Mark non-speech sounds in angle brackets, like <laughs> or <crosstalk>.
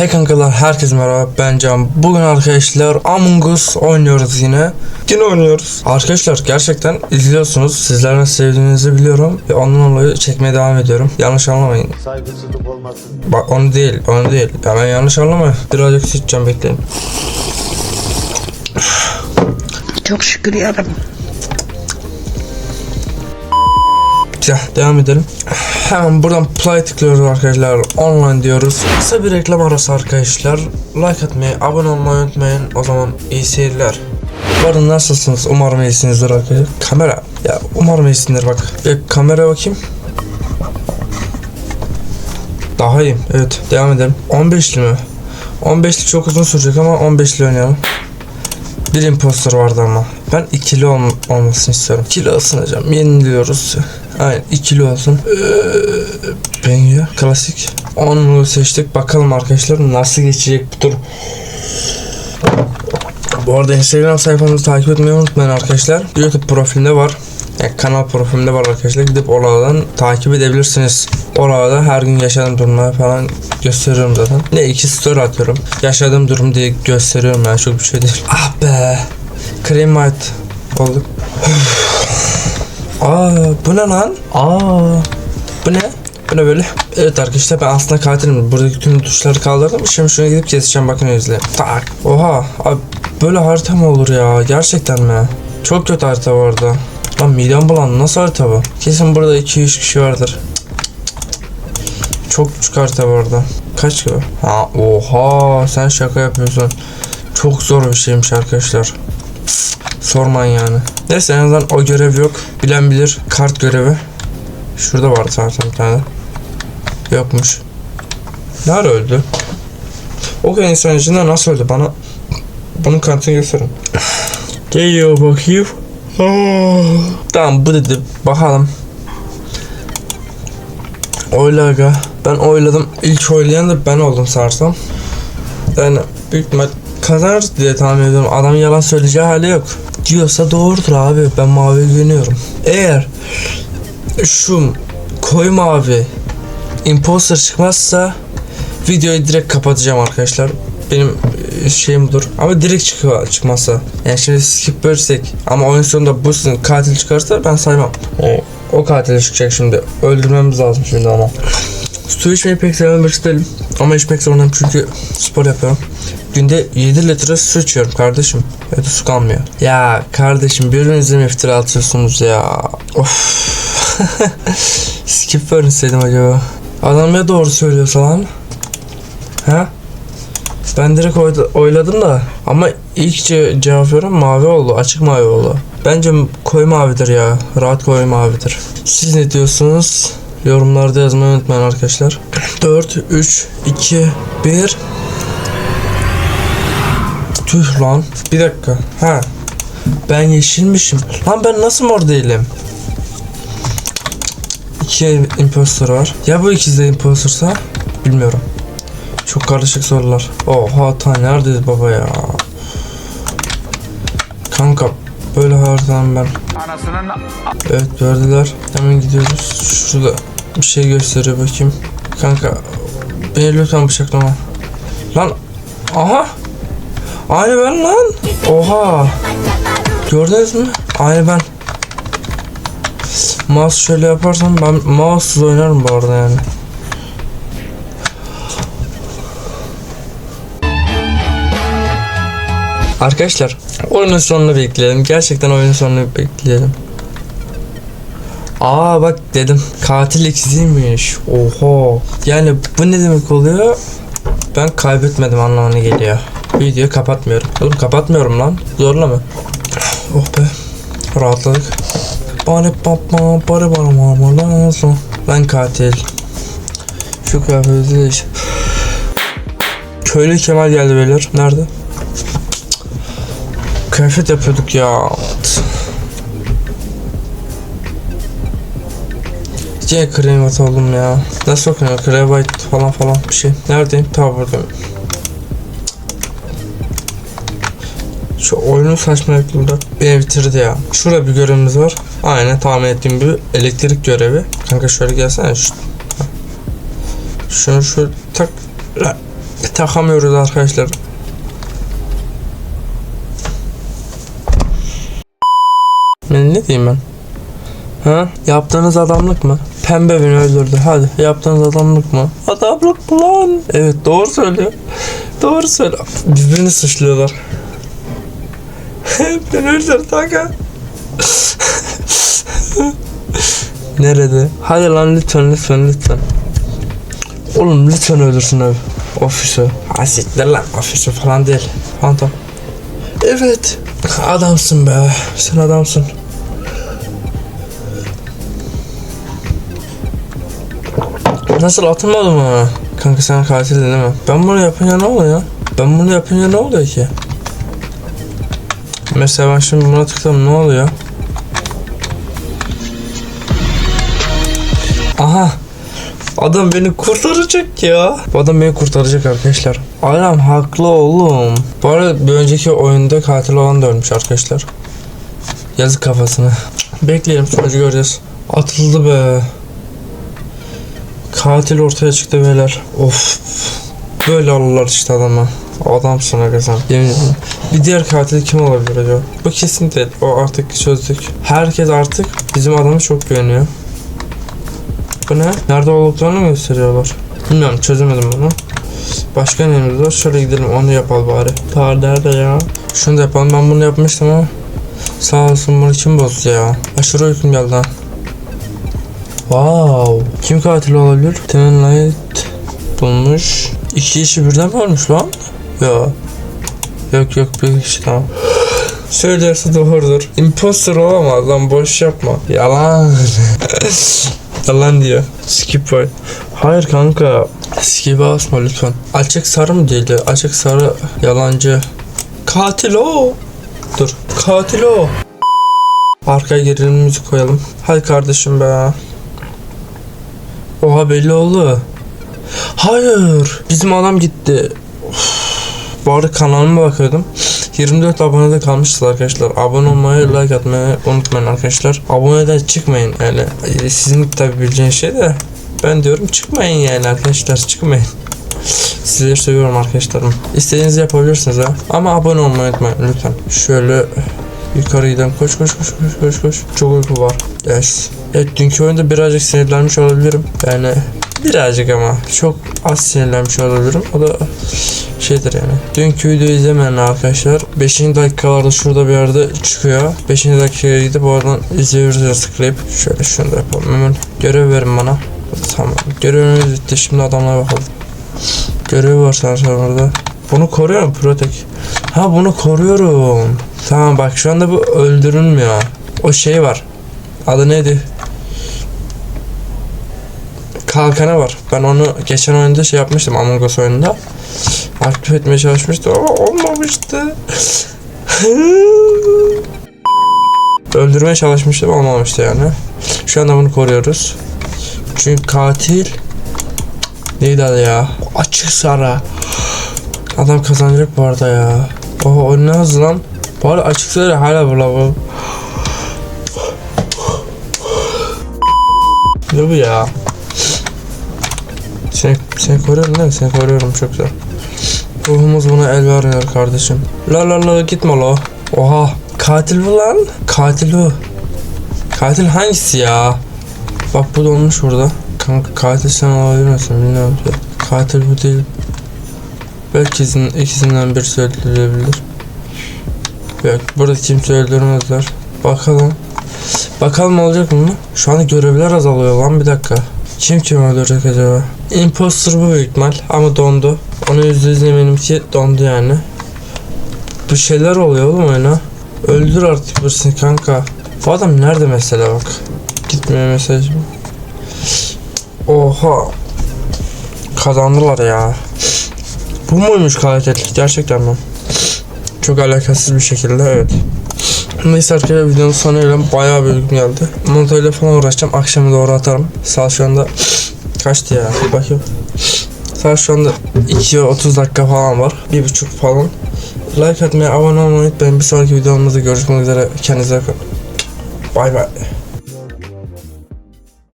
Hey kankalar herkese merhaba ben Can. Bugün arkadaşlar Among Us oynuyoruz yine. Yine oynuyoruz. Arkadaşlar gerçekten izliyorsunuz. Sizler nasıl sevdiğinizi biliyorum. Ve ondan dolayı çekmeye devam ediyorum. Yanlış anlamayın. saygısızlık olmasın. Bak onu değil onu değil. Hemen yanlış anlamayın. Birazcık sıçacağım bekleyin. Çok şükür yarabbim. Güzel devam edelim. Hemen buradan play tıklıyoruz arkadaşlar. Online diyoruz. Kısa bir reklam arası arkadaşlar. Like atmayı, abone olmayı unutmayın. O zaman iyi seyirler. Arada nasılsınız? Umarım iyisinizdir arkadaşlar. Kamera. Ya umarım iyisindir bak. Bir kameraya bakayım. Daha iyiyim. Evet. Devam edelim. 15'li mi? 15'li çok uzun sürecek ama 15'li oynayalım. Bir imposter vardı ama. Ben ikili ol olmasını istiyorum. İkili ısınacağım. Yeniliyoruz. Aynen ikili olsun. Ee, Bengü. Klasik. Onu seçtik. Bakalım arkadaşlar nasıl geçecek bu tur. Bu arada Instagram sayfamızı takip etmeyi unutmayın arkadaşlar. YouTube profilinde var. Yani kanal profilimde var arkadaşlar. Gidip oradan takip edebilirsiniz. Orada her gün yaşadığım durumları falan gösteriyorum zaten. Ne iki story atıyorum. Yaşadığım durum diye gösteriyorum yani çok bir şey değil. Ah be. Cream white olduk. Aa bu ne lan? Aa bu ne? Bu ne böyle? Evet arkadaşlar ben aslında katilim. Buradaki tüm tuşları kaldırdım. Şimdi şuna gidip keseceğim bakın izle. Tak. Oha. Abi böyle harita mı olur ya? Gerçekten mi? Çok kötü harita bu arada. Lan midem bulandı. Nasıl harita bu? Kesin burada 2-3 kişi vardır. Çok küçük harita bu arada. Kaç ki bu? Ha oha sen şaka yapıyorsun. Çok zor bir şeymiş arkadaşlar. Sormayın yani. Neyse en azından o görev yok. Bilen bilir. Kart görevi. Şurada var zaten bir tane. Yokmuş. Ne ara öldü? O kadar insan içinde nasıl öldü bana? Bunun kanıtını gösterin. Geliyor bakayım. Aa. Tamam bu dedi. Bakalım. Oyla aga. Ben oyladım. İlk oylayan da ben oldum sarsam. Yani büyük ihtimal kazanır diye tahmin ediyorum. Adam yalan söyleyeceği hali yok. Diyorsa doğrudur abi. Ben mavi güveniyorum. Eğer şu koyu mavi imposter çıkmazsa videoyu direkt kapatacağım arkadaşlar. Benim e, şeyim budur. Ama direkt çıkıyor çıkmazsa. Yani şimdi skip bölsek ama oyun sonunda bu sizin katil çıkarsa ben saymam. O, o katil çıkacak şimdi. Öldürmemiz lazım şimdi ama. Su içmeyi pek sevmem birisi değilim. Ama içmek zorundayım çünkü spor yapıyorum. Günde 7 litre su içiyorum kardeşim. Evde su kalmıyor. Ya kardeşim birbirinize mi iftira atıyorsunuz ya? Of. <laughs> Skip vermeseydim acaba. Adam ya doğru söylüyorsa lan? Ha? Ben direkt oyladım da ama ilk ce- cevap veriyorum mavi oldu. Açık mavi oldu. Bence koyu mavidir ya. Rahat koyu mavidir. Siz ne diyorsunuz? Yorumlarda yazmayı unutmayın arkadaşlar. 4, 3, 2, 1 Tüh lan. Bir dakika. Ha. Ben yeşilmişim. Lan ben nasıl mor değilim? İki impostor var. Ya bu ikisi de impostorsa? Bilmiyorum. Çok karışık sorular. Oha ta neredeyiz baba ya? Kanka böyle haritadan ben. Evet gördüler. Hemen gidiyoruz. Şurada bir şey gösteriyor bakayım. Kanka beni lütfen bıçaklama. Lan aha. Aynı ben lan. Oha. Gördünüz mü? Aynı ben. Mouse şöyle yaparsam ben mouse'suz oynarım bu arada yani. Arkadaşlar oyunun sonunu bekleyelim. Gerçekten oyunun sonunu bekleyelim. Aa bak dedim katil ikiziymiş. Oho. Yani bu ne demek oluyor? Ben kaybetmedim anlamına geliyor. Videoyu kapatmıyorum. Oğlum kapatmıyorum lan. Zorla mı? Oh be. Rahatladık. Bari papa bari bana mama lazım. Ben katil. Şu kıyafeti değiş. Köylü Kemal geldi beyler. Nerede? Kıyafet yapıyorduk ya. Yine krevat oldum ya. Nasıl okunuyor? Krevat falan falan bir şey. Neredeyim? Tamam buradayım. Şu oyunun saçmalıkları da beni bitirdi ya. Şurada bir görevimiz var. Aynen tahmin ettiğim gibi elektrik görevi. Kanka şöyle gelsene. Şu... Şunu şöyle tak. Takamıyoruz arkadaşlar. Ne, ne diyeyim ben? Ha? Yaptığınız adamlık mı? Pembe beni öldürdü. Hadi yaptığınız adamlık mı? Adamlık mı lan? Evet doğru söylüyor. Doğru söylüyor. Birbirini suçluyorlar. Beni öldürdü aga. Nerede? Hadi lan lütfen lütfen lütfen. Oğlum lütfen öldürsün abi. Ofisi. Ha siktir lan ofisi falan değil. Phantom. Evet. Adamsın be. Sen adamsın. Nasıl atılmadı mı? Kanka sen katildin değil mi? Ben bunu yapınca ne oluyor? Ben bunu yapınca ne oluyor ki? Mesela ben şimdi buna tıkladım ne oluyor? Aha Adam beni kurtaracak ya. Bu adam beni kurtaracak arkadaşlar. Adam haklı oğlum. Bu arada bir önceki oyunda katil olan da ölmüş arkadaşlar. Yazık kafasına. Bekleyelim sonucu göreceğiz. Atıldı be. Katil ortaya çıktı beyler. Of. Böyle alırlar işte adama. Adamsın aga sen. Yemin ederim. Bir diğer katil kim olabilir acaba? Bu kesin değil. O artık çözdük. Herkes artık bizim adamı çok güveniyor. Bu ne? Nerede olduklarını gösteriyorlar? Bilmiyorum çözemedim bunu. Başka neyimiz var? Şöyle gidelim onu yapalım bari. Tar nerede ya? Şunu da yapalım. Ben bunu yapmıştım ama sağ olsun bunu kim bozdu ya? Aşırı uykum geldi ha. Wow. Kim katil olabilir? Temin Light bulmuş. İki kişi birden ölmüş lan? Ya. Yok yok bir kişi tamam. Söylüyorsa doğrudur. Imposter olamaz lan boş yapma. Yalan. <laughs> Yalan diyor. Skip var. Hayır kanka. Skip'e asma lütfen. Açık sarı mı değildi? Açık sarı yalancı. Katil o. Dur. Katil o. Arkaya gerilim müzik koyalım. Hadi kardeşim be. Oha belli oldu. Hayır. Bizim adam gitti. Bu arada kanalıma bakıyordum. 24 abonede kalmışız arkadaşlar. Abone olmayı, like atmayı unutmayın arkadaşlar. Aboneden çıkmayın yani. Sizin tabi bileceğiniz şey de ben diyorum çıkmayın yani arkadaşlar çıkmayın. Sizleri seviyorum arkadaşlarım. İstediğinizi yapabilirsiniz ha. Ama abone olmayı unutmayın lütfen. Şöyle yukarı gidelim. Koş koş koş koş koş koş. Çok uyku var. Yes. Evet dünkü oyunda birazcık sinirlenmiş olabilirim. Yani birazcık ama çok az sinirlenmiş olabilirim. O da şeydir yani. Dünkü videoyu izlemeyen arkadaşlar 5. dakikalarda şurada bir yerde çıkıyor. 5. dakikaya gidip oradan ya tıklayıp şöyle şunu da yapalım hemen. Görev verin bana. Tamam. Görevimiz bitti. Şimdi adamlara bakalım. Görev var sanırsam orada. Bunu koruyor mu Protek? Ha bunu koruyorum. Tamam bak şu anda bu öldürülmüyor. O şey var. Adı neydi? Kalkanı var. Ben onu geçen oyunda şey yapmıştım Among Us oyununda. Aktif etmeye çalışmıştım ama olmamıştı. <laughs> Öldürmeye çalışmıştım olmamıştı yani. Şu anda bunu koruyoruz. Çünkü katil neydi adı ya? Açık sarı. Adam kazanacak bu arada ya. Oha o ne hızlı lan? Bu arada açık sarı hala burada bu. Ne bu ya? Seni, seni koruyorum değil mi? Seni koruyorum çok güzel. Ruhumuz buna el vermiyor kardeşim. La la la gitme la. Oha. Katil bu lan. Katil o. Katil hangisi ya? Bak bu donmuş burada. Kanka katil sen olabilir misin bilmiyorum ki. Katil bu değil. Belki ikisinin, ikisinden birisi öldürülebilir. Yok burada kimse öldürmezler. Bakalım. Bakalım olacak mı? Şu anda görevler azalıyor lan bir dakika. Kim kim öldürecek acaba? Imposter bu büyük ihtimal ama dondu. Onu yüzde yüz eminim ki dondu yani. Bir şeyler oluyor oğlum oyuna. Öldür artık birisini kanka. Bu adam nerede mesela bak. Gitmiyor mesaj mı? Oha. Kazandılar ya. Bu muymuş katil? Gerçekten mi? Çok alakasız bir şekilde evet. Neyse arkadaşlar videonun sonuyla bayağı bir geldi. Montajla falan uğraşacağım. Akşama doğru atarım. Saat şu anda kaçtı ya? Bakayım. Saat şu anda 2.30 dakika falan var. 1.5 falan. Like atmayı, abone olmayı unutmayın. Bir sonraki videomuzda görüşmek üzere. Kendinize bakın. Bay bay.